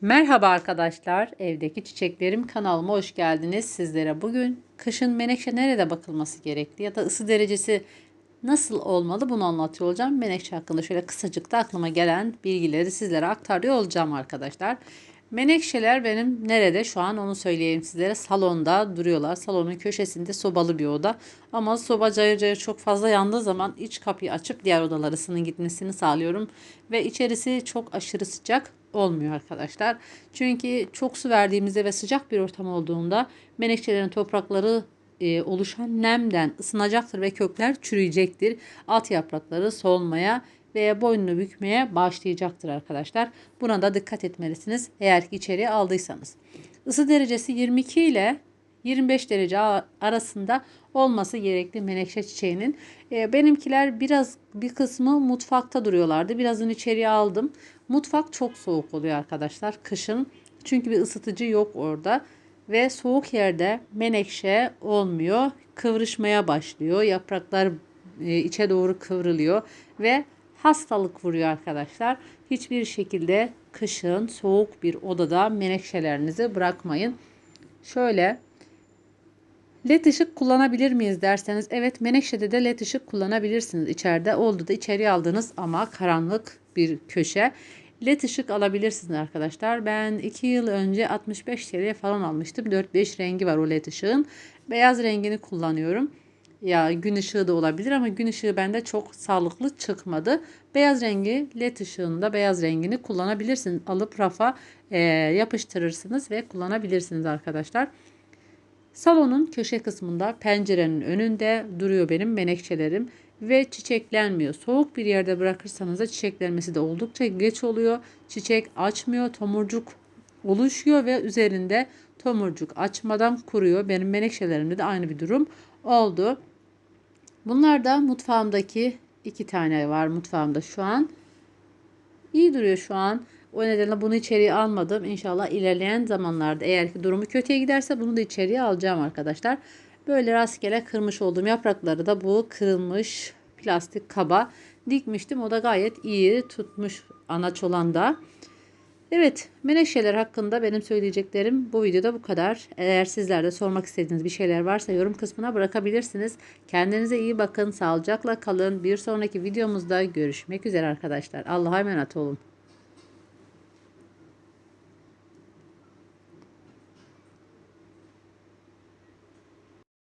Merhaba arkadaşlar, evdeki çiçeklerim kanalıma hoş geldiniz. Sizlere bugün kışın menekşe nerede bakılması gerekli ya da ısı derecesi nasıl olmalı bunu anlatıyor olacağım. Menekşe hakkında şöyle kısacık da aklıma gelen bilgileri sizlere aktarıyor olacağım arkadaşlar. Menekşeler benim nerede şu an onu söyleyeyim sizlere. Salonda duruyorlar. Salonun köşesinde sobalı bir oda. Ama soba cayır cayır çok fazla yandığı zaman iç kapıyı açıp diğer odalara ısının gitmesini sağlıyorum. Ve içerisi çok aşırı sıcak olmuyor arkadaşlar. Çünkü çok su verdiğimizde ve sıcak bir ortam olduğunda menekşelerin toprakları e, oluşan nemden ısınacaktır ve kökler çürüyecektir. Alt yaprakları solmaya veya boynunu bükmeye başlayacaktır arkadaşlar. Buna da dikkat etmelisiniz eğer ki içeriye aldıysanız. Isı derecesi 22 ile 25 derece arasında olması gerekli menekşe çiçeğinin. E, benimkiler biraz bir kısmı mutfakta duruyorlardı. Birazını içeriye aldım. Mutfak çok soğuk oluyor arkadaşlar kışın. Çünkü bir ısıtıcı yok orada. Ve soğuk yerde menekşe olmuyor. Kıvrışmaya başlıyor. Yapraklar e, içe doğru kıvrılıyor ve hastalık vuruyor arkadaşlar. Hiçbir şekilde kışın soğuk bir odada menekşelerinizi bırakmayın. Şöyle led ışık kullanabilir miyiz derseniz evet menekşede de led ışık kullanabilirsiniz. İçeride oldu da içeriye aldınız ama karanlık bir köşe. LED ışık alabilirsiniz arkadaşlar. Ben 2 yıl önce 65 TL falan almıştım. 4-5 rengi var o LED ışığın. Beyaz rengini kullanıyorum. Ya gün ışığı da olabilir ama gün ışığı bende çok sağlıklı çıkmadı. Beyaz rengi led ışığında beyaz rengini kullanabilirsiniz. Alıp rafa e, yapıştırırsınız ve kullanabilirsiniz arkadaşlar. Salonun köşe kısmında pencerenin önünde duruyor benim menekşelerim ve çiçeklenmiyor. Soğuk bir yerde bırakırsanız da çiçeklenmesi de oldukça geç oluyor. Çiçek açmıyor, tomurcuk oluşuyor ve üzerinde tomurcuk açmadan kuruyor. Benim menekşelerimde de aynı bir durum oldu. Bunlar da mutfağımdaki iki tane var mutfağımda şu an. İyi duruyor şu an. O nedenle bunu içeriye almadım. İnşallah ilerleyen zamanlarda eğer ki durumu kötüye giderse bunu da içeriye alacağım arkadaşlar. Böyle rastgele kırmış olduğum yaprakları da bu kırılmış plastik kaba dikmiştim. O da gayet iyi tutmuş anaç olan da. Evet menekşeler hakkında benim söyleyeceklerim bu videoda bu kadar. Eğer sizler de sormak istediğiniz bir şeyler varsa yorum kısmına bırakabilirsiniz. Kendinize iyi bakın, sağlıcakla kalın. Bir sonraki videomuzda görüşmek üzere arkadaşlar. Allah'a emanet olun.